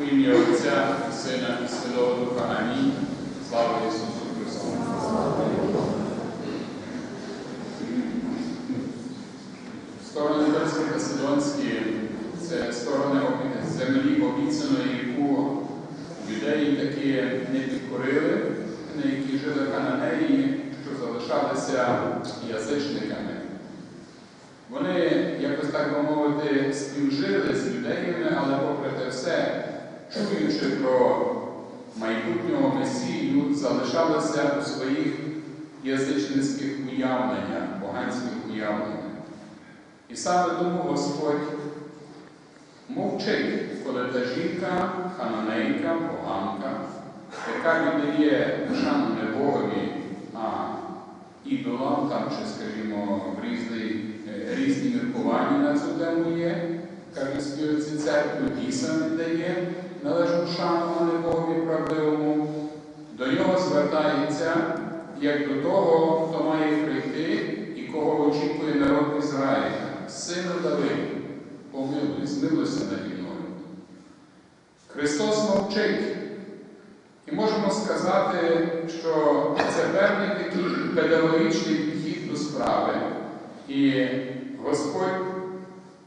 У ім'я Отця Сина і Святого Духа. Амінь. Слава Ісусу Христу! Сторони Перські Македонські це сторони землі обіцяної, яку юдеї таки не підкорили, на які жили кананеї, що залишалися язичниками. Вони, якось так би мовити, співжили з юдеями, але чуючи про майбутнього Месію, залишалися у своїх язичницьких уявленнях, поганських уявленнях. І саме тому Господь мовчить, коли та жінка, хананейка, поганка, яка віддає шану не Богові, а ідолам, там, чи, скажімо, різні, е, різні міркування на цю тему є, каже співці церкви, бісам віддає належну шану, а не Богові правдивому, до нього звертається як до того, хто має прийти і кого очікує народ Ізраїля. Сину Давид, помилуй, змилуйся наді мною. Христос мовчить. І можемо сказати, що це певний такий педагогічний підхід до справи. І Господь,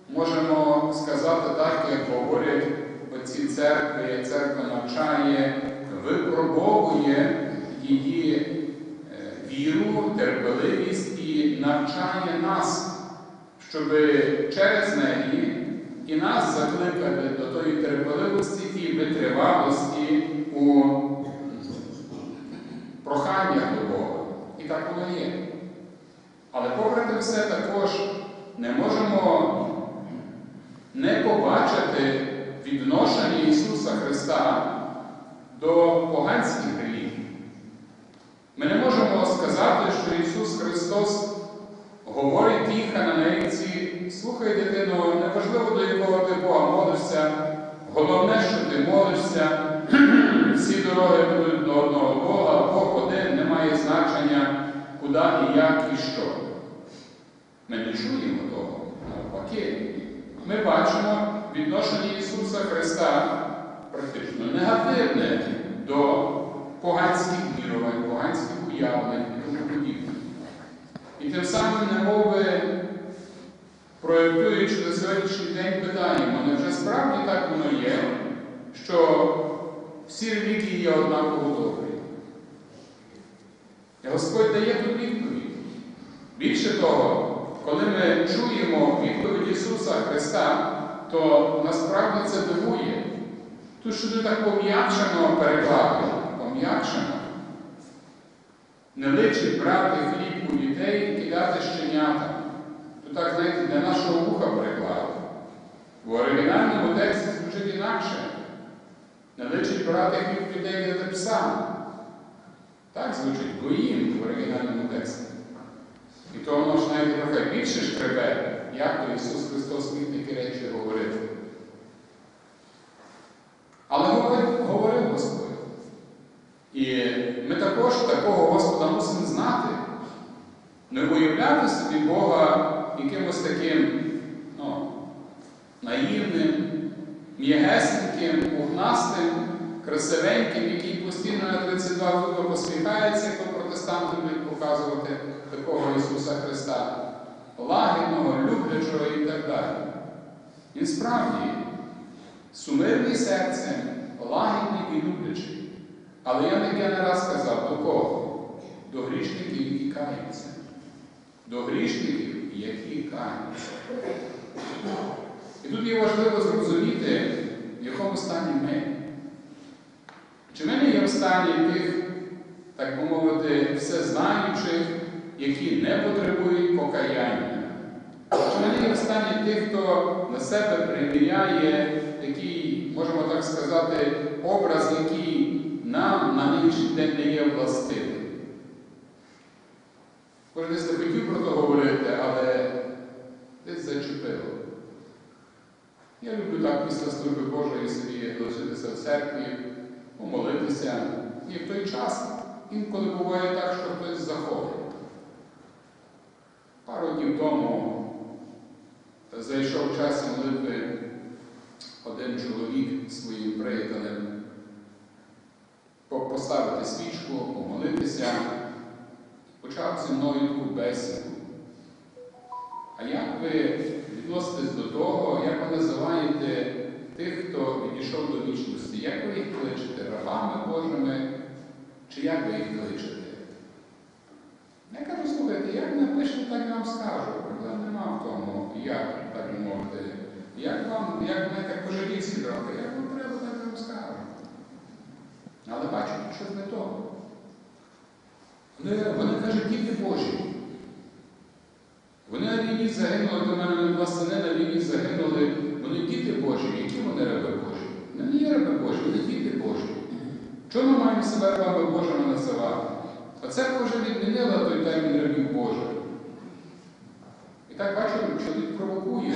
можемо сказати так, як говорять оці церкви, церква навчає, випробовує її е, віру, терпеливість і навчає нас, щоб через неї і нас закликати до тої терпеливості і витривалості у проханнях до Бога. І так воно є. Але попри все також не можемо не побачити відношення Ісуса Христа до поганських релігій. Ми не можемо сказати, що Ісус Христос говорить тій хананейці, слухай, дитино, неважливо до якого ти Бога молишся, головне, що ти молишся, всі дороги ведуть до одного Бога, Бог один, немає значення, куди і як і що. Ми не чуємо того, навпаки. Ми бачимо відношення Ісуса Христа практично негативне до поганських вірувань, поганських уявлень і тому подібне. І тим самим, немови, проєктуючи на сьогоднішній день питання, невже справді так воно є, що всі релігії є однаково добрі? І Господь дає тут відповідь. Більше того, коли ми чуємо відповідь Ісуса Христа, то насправді це дивує. Тут що так пом'якшено перекладено, пом'якшено. Не личить брати хліб у дітей і кидати щенята. Так, знаєте, для нашого вуха переклали. В оригінальному тексті звучить інакше. Не личить брати хліб і дати псам. Так звучить гоїм в оригінальному тексті. І то воно ж навіть трохи більше шкребе, як то Ісус Христос міг такі речі говорити. Але говорив Господь. І ми також такого Господа мусимо знати, не уявляти собі Бога якимось таким ну, наївним, м'ягесеньким, пухнастим, красивеньким, який постійно на 32 зуби посміхається, як протестанти будуть показувати такого Ісуса Христа, лагідного, люблячого і так далі. Він справді сумирний серцем, лагідний і люблячий. Але я не не раз сказав, до кого? До грішників, які каються. До грішників, які каються. І тут є важливо зрозуміти, в якому стані ми. Чи ми не є в стані тих, так би мовити, всезнаючих, які не потребують покаяння? Чи ми не є в стані тих, хто на себе приміряє такий, можемо так сказати, образ, який нам на нинішній день не є властивим? Десь не хотів про це говорити, але десь зачепило. Я люблю так після служби Божої собі лишитися в церкві, помолитися. І в той час інколи буває так, що хтось заходить. Пару днів тому зайшов час молитви один чоловік своїм приятелем. поставити свічку, помолитися, почав зі мною таку бесіду. А як ви відноситесь до того, як ви називаєте тих, хто відійшов до вічності? Як ви їх кличете? Рабами Божими? Чи як ви їх кличете? Я кажу, слухайте, як напишете, так я вам скажу. Проблем нема в тому, як так мовити. Як вам, як знаєте, по-жидівськи трохи, як вам треба, так вам скажу. Але бачу, щось не то. Вони, вони кажуть, діти Божі. На загинули, до мене два сини на війні загинули. Вони діти Божі. Які вони раби Божі? Вони не є раби Божі, вони діти Божі. Чому ми маємо себе рабами Божими називати? А церква вже відмінила той термін рабів Божих. І так бачу, чоловік провокує.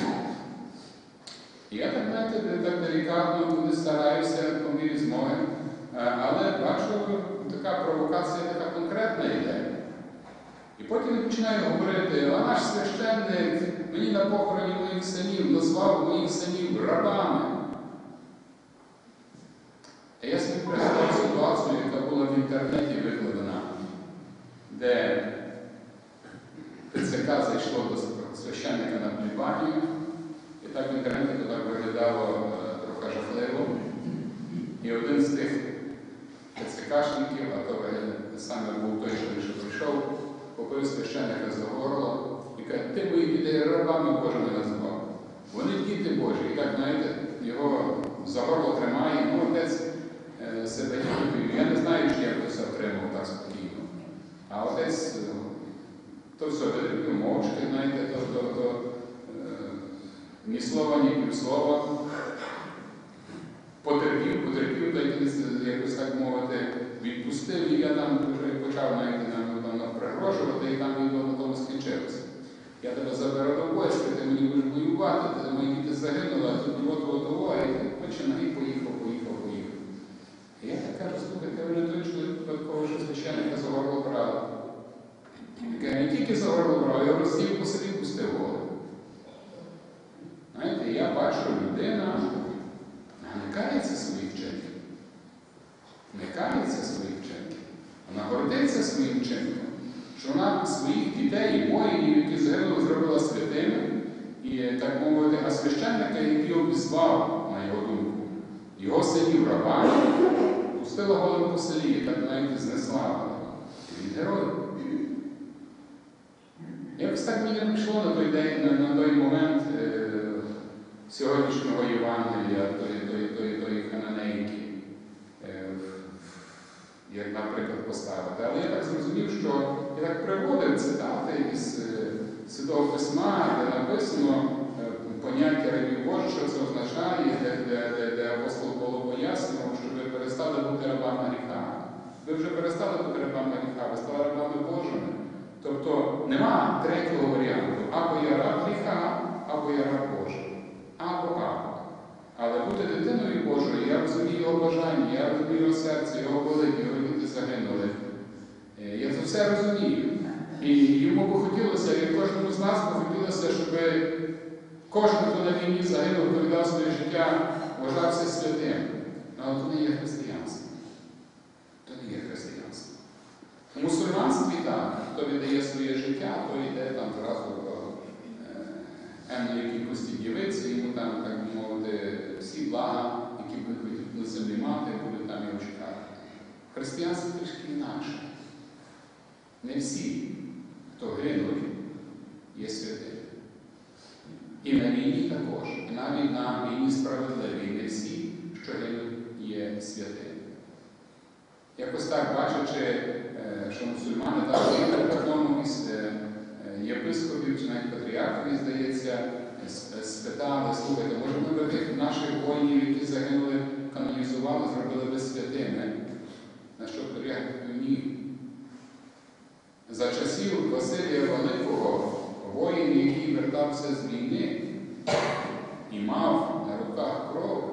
І я так, знаєте, так делікатно не стараюся по мірі змоги. Е, Але бачу, така провокація, така конкретна йде. Потім він починає говорити, а наш священник мені на похороні моїх синів назвав моїх синів рабами. А я собі пригадав ситуацію, яка була в інтернеті викладена, де ТЦК зайшло до священника на плібанію, і так в інтернеті то так виглядало е, трохи жахливо. І один з тих ТЦКшників, а то е, саме був той, що прийшов, священника за горло і каже, ти моїх дітей рабами Божими назвав. Вони діти Божі. І так, знаєте, його за горло тримає, ну отець е, себе відповів. Я не знаю, чи я б це отримав так спокійно. А отець е, то все витерпів мовчки, знаєте, то, то, то е, ні слова, ні півслова. Потерпів, потерпів, якось так мовити, відпустив, і я там вже почав навіть нам пригрожувати, і там він на тому скінчилося. Я тебе заберу до війська, ти мені будеш воювати, ти мої діти загинули, а тут того того, і починай, поїхав, поїхав, поїхав. Я так кажу, слухайте, ви не той чоловік випадково, що священника загорло право. Я не тільки загорло право, я розсів по селі пустив голову. Знаєте, я бачу, людина не кається своїх вчинків. Не кається своїх вчинків. Вона гордиться своїм вчинком, що вона своїх дітей і воїнів, які загинули, зробила святими, і, так мовити, а священника, який обізвав, на його думку, його синів рабами, пустила голову по селі, і так навіть знеславила. Він герой. Якось так мені не прийшло на той день, на, на той момент е, сьогоднішнього Євангелія, тої, тої, тої хананейки, е, як, наприклад, поставити. Але я так зрозумів, що я так приводив цитати із е, Святого Письма, де написано е, поняття рабів Божих, що це означає, де, де, де апостол Павло пояснював, що ви перестали бути рабами гріха. Ви вже перестали бути рабами гріха, ви стали рабами Божими. Тобто нема третього варіанту. Або я раб гріха, або я раб Божий. Або або. Але бути дитиною Божою, я розумію його бажання, я розумію його серце, його болить, його діти загинули. Все розумію. І йому би хотілося, і кожному з нас би хотілося, щоб кожен, хто на війні загинув, віддав своє життя, вважався святим. Але то не є християнство. То не є християнство. У мусульманстві так, хто віддає своє життя, то йде там зразу до енної кількості дівиці, йому там, так би мовити, всі блага, які будуть хотіти на землі мати, будуть там його чекати. В християнстві трішки інакше. Не всі, хто гинуть, є святими. І на війні також, і навіть на війні справедливій, не всі, що гинуть, є святими. Якось так бачачи, е, що мусульмани так в одному із е, єпископів чи навіть патріархів, здається, спитали, слухайте, може ми би наших воїнів, які загинули, канонізували, зробили би святими? На що патріарх ні. За часів Василія Великого воїн, який вертався з війни і мав на руках кров,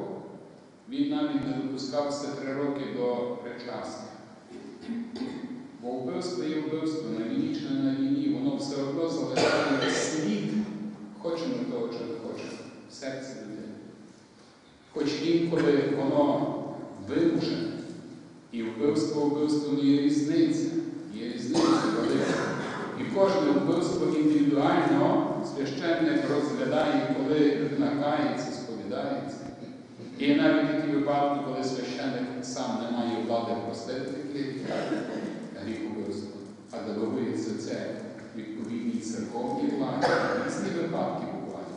він навіть не допускався три роки до причастя. Бо вбивство є вбивство на війні чи не на війні, воно все одно залишає слід, хочемо того, чи не хочемо, в серці людини. Хоч інколи воно вимушене, І вбивство вбивство є різниця. Є різниця велика. І кожне вбивство індивідуально священник розглядає, коли людина кається, сповідається. І навіть такі випадки, коли священник сам не має влади простити такий гріх а делегується це відповідній церковній владі. Різні випадки бувають.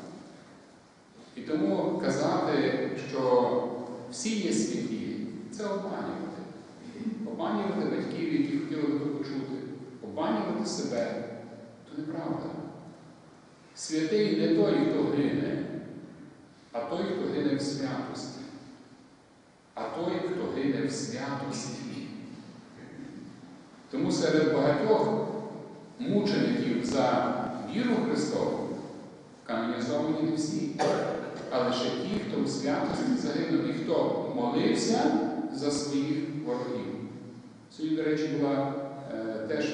І тому казати, що всі є святі, це обманювати. Обманювати батьків, які хотіли би то почути, обманювати себе то неправда. Святий не той, хто гине, а той, хто гине в святості. А той, хто гине в святості. Тому серед багатьох мучеників за віру Христову канонізовані не всі, а лише ті, хто в святості загинув і хто молився за своїх ворогів. Сьогодні, до речі, була е, теж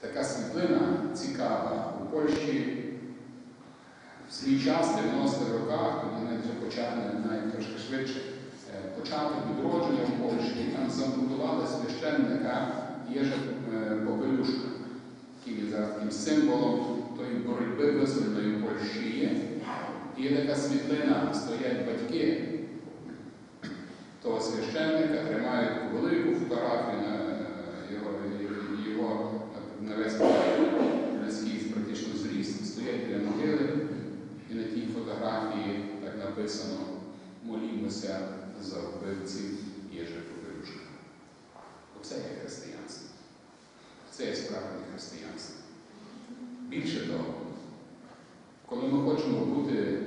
така світлина цікава у Польщі в свій час, в 90-х роках, навіть вже почали навіть трошки швидше, е, початок відродження в Польщі, там замбудували священника Єжа е, Попелюшка, який є зараз таким символом тої боротьби визвольної Польщі є. І є така світлина, стоять батьки того священника, тримають велику фотографію весь людський практично зріст, стоять біля могили, і на тій фотографії так написано молімося за вбивців Єжа Попелюшка. Оце є християнство. Це є справжнє християнство. Більше того, коли ми хочемо бути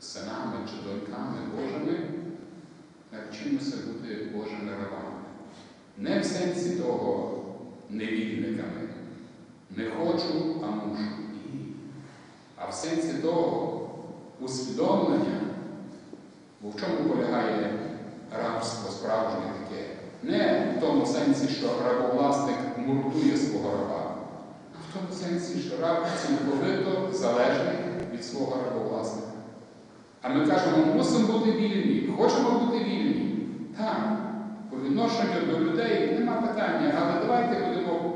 синами чи доньками Божими, навчимося бути Божими рабами. Не в сенсі того невільниками. Не хочу, а мушу. А в сенсі того усвідомлення, бо в чому полягає рабство справжнє таке? Не в тому сенсі, що рабовласник муртує свого раба, а в тому сенсі, що раб цілковито залежний від свого рабовласника. А ми кажемо, мусимо бути вільні, хочемо бути вільні. Так, по відношенню до людей нема питання, але давайте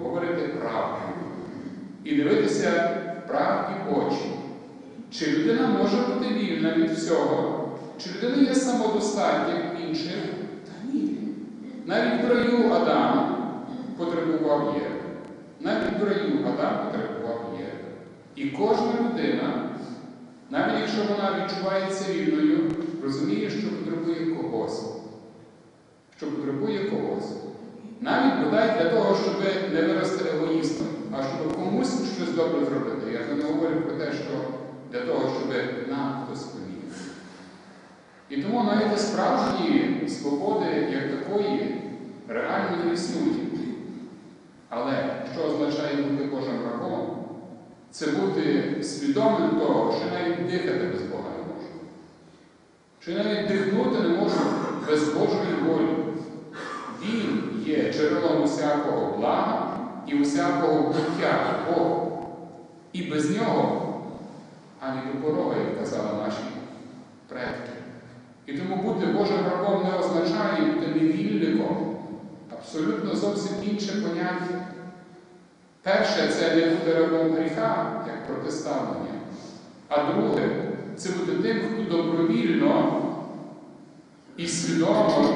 говорити правду і дивитися правді очі. Чи людина може бути вільна від всього? Чи людина є самодостатня як інших? Та ні. Навіть в раю Адам потребував Єви. Навіть в раю Адам потребував Єви. І кожна людина, навіть якщо вона відчувається вільною, розуміє, що потребує когось. Що потребує когось. Навіть бодай для того, щоб не вирости егоїстом, а щоб комусь щось добре зробити. Я не говорю про те, що для того, щоб нам хтось поміг. І тому навіть справжньої свободи як такої реально не існує. Але що означає бути Божим рабом? Це бути свідомим того, що навіть дихати без Бога не можу. Я навіть дихнути не можу без Божої волі. Він є джерелом усякого блага і усякого буття Бога. І без нього ані до пороги, як казали наші предки. І тому бути Божим рабом не означає бути невільником. Абсолютно зовсім інше поняття. Перше це не бути рабом гріха, як протиставлення. А друге це бути тим, хто добровільно і свідомо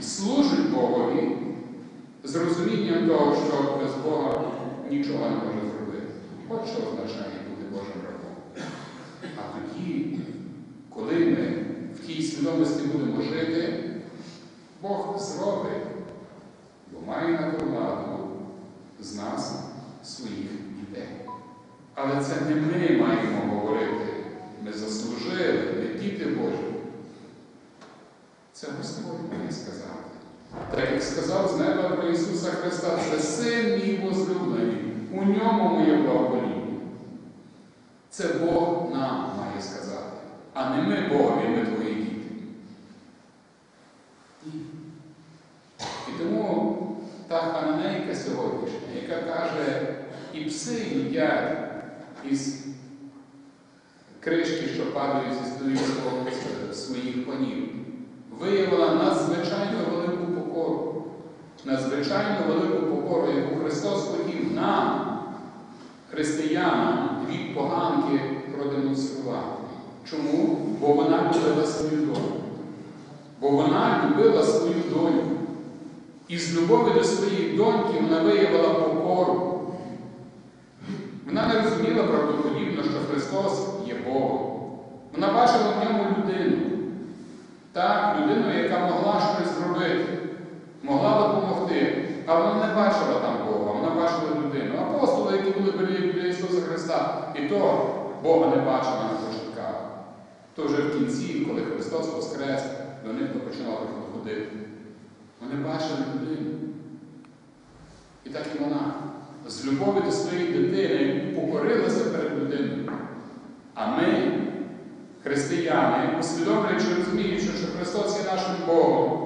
служить Богові з розумінням того, що без Бога нічого не може зробити. От що означає бути Божим рабом. А тоді, коли ми в тій свідомості будемо жити, Бог зробить, бо має на ту владу з нас своїх дітей. Але це не ми маємо говорити. Ми заслужили, не діти Божі. Це Господь має сказати. Так як сказав з неба про Ісуса Христа, це син мій возлюблений, у ньому моє благовоління. Це Бог нам має сказати, а не ми Богові, ми твої діти. І тому та хананейка сьогоднішня, яка каже, і пси їдять із кришки, що падають зі столів своїх панів, виявила надзвичайно надзвичайно велику покору, яку Христос хотів нам, християнам, від поганки продемонструвати. Чому? Бо вона любила свою доньку. Бо вона любила свою доньку. І з любові до своєї доньки вона виявила покору. Вона не розуміла правдоподібно, що Христос є Богом. Вона бачила в ньому людину. Так, людину, яка могла щось зробити, могла допомогти. А вона не бачила там Бога, вона бачила людину. Апостоли, які були біля Ісуса Христа, і то Бога не бачила на початках. То вже в кінці, коли Христос воскрес, до них починали ходити. Вони бачили людину. І так і вона з любові до своєї дитини покорилася перед людиною. А ми, християни, усвідомлюючи, розуміючи, що Христос є нашим Богом,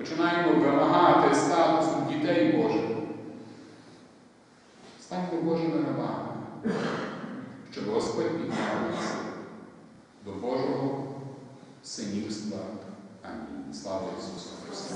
починаємо вимагати статусу дітей Божих. Станьмо Божими рабами, щоб Господь підняв нас до Божого синівства. Амінь. Слава Ісусу Христу!